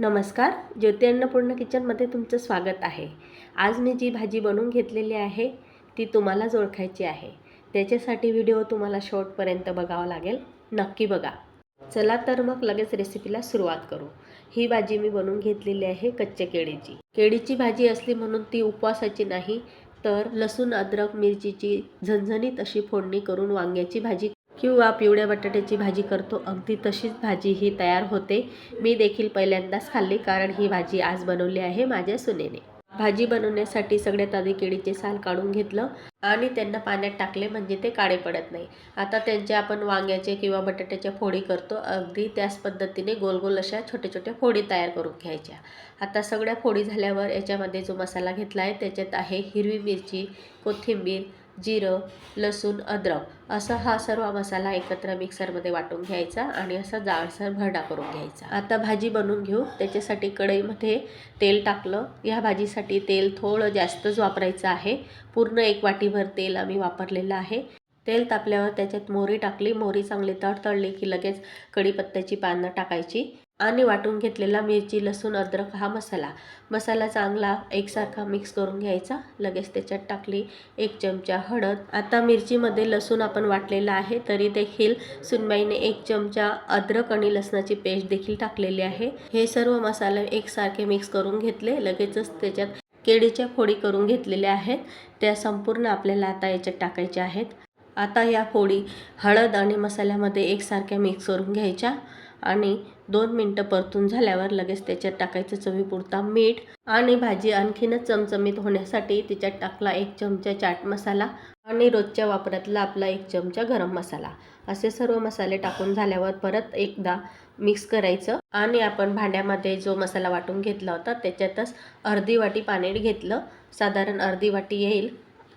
नमस्कार ज्योती अन्नपूर्ण किचनमध्ये तुमचं स्वागत आहे. आज मी जी भाजी बनवून घेतलेली आहे ती तुम्हालाच ओळखायची आहे. त्याच्यासाठी व्हिडिओ तुम्हाला शेवटपर्यंत बघावा लागेल. नक्की बघा. चला तर मग लगेच रेसिपीला सुरुवात करू. ही भाजी मी बनवून घेतलेली आहे कच्च्या केळीची. केळीची भाजी असली म्हणून ती उपवासाची नाही तर लसूण अद्रक मिरचीची झणझणीत अशी फोडणी करून वांग्याची भाजी किंवा पिवळ्या बटाट्याची भाजी करतो. अगदी तशीच भाजी ही तयार होते. मी देखील पहिल्यांदाच खाल्ली कारण ही भाजी आज बनवली आहे माझ्या सुनेने. भाजी बनवण्यासाठी सगळ्यात आधी केळीचे साल काढून घेतलं आणि त्यांना पाण्यात टाकले म्हणजे ते काळे पडत नाही. आता त्यांच्या आपण वांग्याचे किंवा बटाट्याच्या फोडी करतो. अगदी त्याच पद्धतीने गोल गोल अशा छोट्या छोट्या फोडी तयार करून घ्यायच्या. आता सगळ्या फोडी झाल्यावर याच्यामध्ये जो मसाला घेतला आहे त्याच्यात आहे हिरवी मिरची कोथिंबीर जिरं लसूण अद्रक असा हा सर्व मसाला एकत्र मिक्सरमध्ये वाटून घ्यायचा आणि असा जाडसर भरडा करून घ्यायचा. आता भाजी बनवून घेऊ. त्याच्यासाठी कढईमध्ये तेल टाकलं. या भाजीसाठी तेल थोडं जास्तच वापरायचं आहे. पूर्ण एक वाटीभर तेल आम्ही वापरलेलं आहे. तेल तापल्यावर त्याच्यात मोहरी टाकली. मोहरी चांगली तडतडली की लगेच कढीपत्त्याची पानं टाकायची. आणि वाटून घेतलेला मिरची लसूण अद्रक हा मसाला. मसाला चांगला एकसारखा मिक्स करून घ्यायचा. लगेच त्याच्यात टाकली एक चमचा हळद. आता मिरचीमध्ये लसूण आपण वाटलेला आहे तरी देखील सुनबाईने एक चमचा अद्रक आणि लसणाची पेस्ट देखील टाकलेली आहे. हे सर्व मसाले एकसारखे मिक्स करून घेतले. लगेचच त्याच्यात केळीच्या फोडी करून घेतलेल्या आहेत. त्या संपूर्ण आपल्याला आता याच्यात टाकायच्या आहेत. आता या फोडी हळद आणि मसाल्यामध्ये एकसारख्या मिक्स करून घ्यायच्या. आणि दोन मिनटं परतून झाल्यावर लगेच त्याच्यात टाकायचं चवीपुरता मीठ आणि भाजी आणखीनच चमचमीत होण्यासाठी तिच्यात टाकला एक चमचा चाट मसाला आणि रोजच्या वापरातला आपला एक चमचा गरम मसाला. असे सर्व मसाले टाकून झाल्यावर परत एकदा मिक्स करायचं आणि आपण भांड्यामध्ये जो मसाला वाटून घेतला होता त्याच्यातच अर्धी वाटी पाणी घेतलं. साधारण अर्धी वाटी येईल.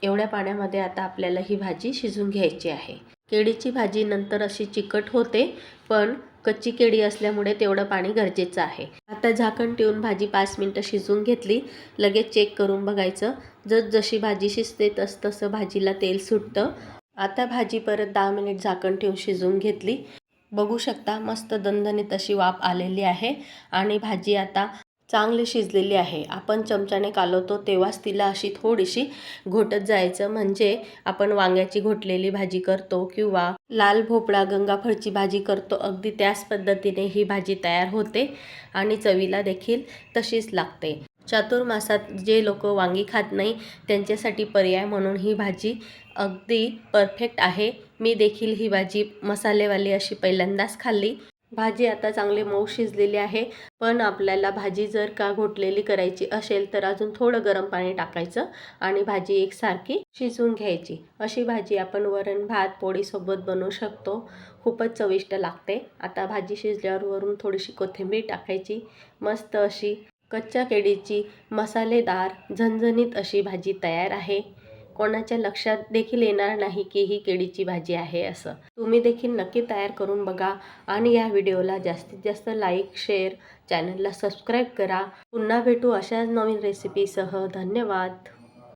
एवढ्या पाण्यामध्ये आता आपल्याला ही भाजी शिजून घ्यायची आहे. केळीची भाजी नंतर अशी चिकट होते पण कच्ची केळी असल्यामुळे तेवढं पाणी गरजेचं आहे. आता झाकण ठेवून भाजी पाच मिनटं शिजवून घेतली. लगेच चेक करून बघायचं. जस जशी भाजी शिजते तस तसं भाजीला तेल सुटतं. आता भाजी परत दहा मिनिट झाकण ठेवून शिजवून घेतली. बघू शकता मस्त दणदणीत अशी वाफ आलेली आहे. आणि भाजी आता चांगली शिजलेली आहे. आपण चमच्याने कालवतो तेव्हाच तिला अशी थोडीशी घोटत जायचं. म्हणजे आपण वांग्याची घोटलेली भाजी करतो किंवा लाल भोपळा गंगाफळची भाजी करतो. अगदी त्याच पद्धतीने ही भाजी तयार होते आणि चवीला देखील तशीच लागते. चातुर्मासात जे लोक वांगी खात नाही त्यांच्यासाठी पर्याय म्हणून ही भाजी अगदी परफेक्ट आहे. मी देखील ही भाजी मसालेवाली अशी पहिल्यांदाच खाल्ली. भाजी आता चांगली मऊ शिजलेली आहे पण आपल्याला भाजी जर का घोटलेली करायची असेल तर अजून थोडं गरम पाणी टाकायचं आणि भाजी एकसारखी शिजवून घ्यायची. अशी भाजी आपण वरण भात पोळीसोबत बनवू शकतो. खूपच चविष्ट लागते. आता भाजी शिजल्यावर वरून थोडीशी कोथिंबीर टाकायची. मस्त अशी कच्च्या केळीची मसालेदार झणझणीत अशी भाजी तयार आहे. कोणाच्या लक्षात देखील येणार नाही की ही केळीची भाजी आहे असं. तुम्ही देखील नक्की तयार करून बघा आणि या व्हिडिओला जास्तीत जास्त लाईक शेअर चॅनलला सबस्क्राईब करा. पुन्हा भेटू अशाच नवीन रेसिपीसह. धन्यवाद.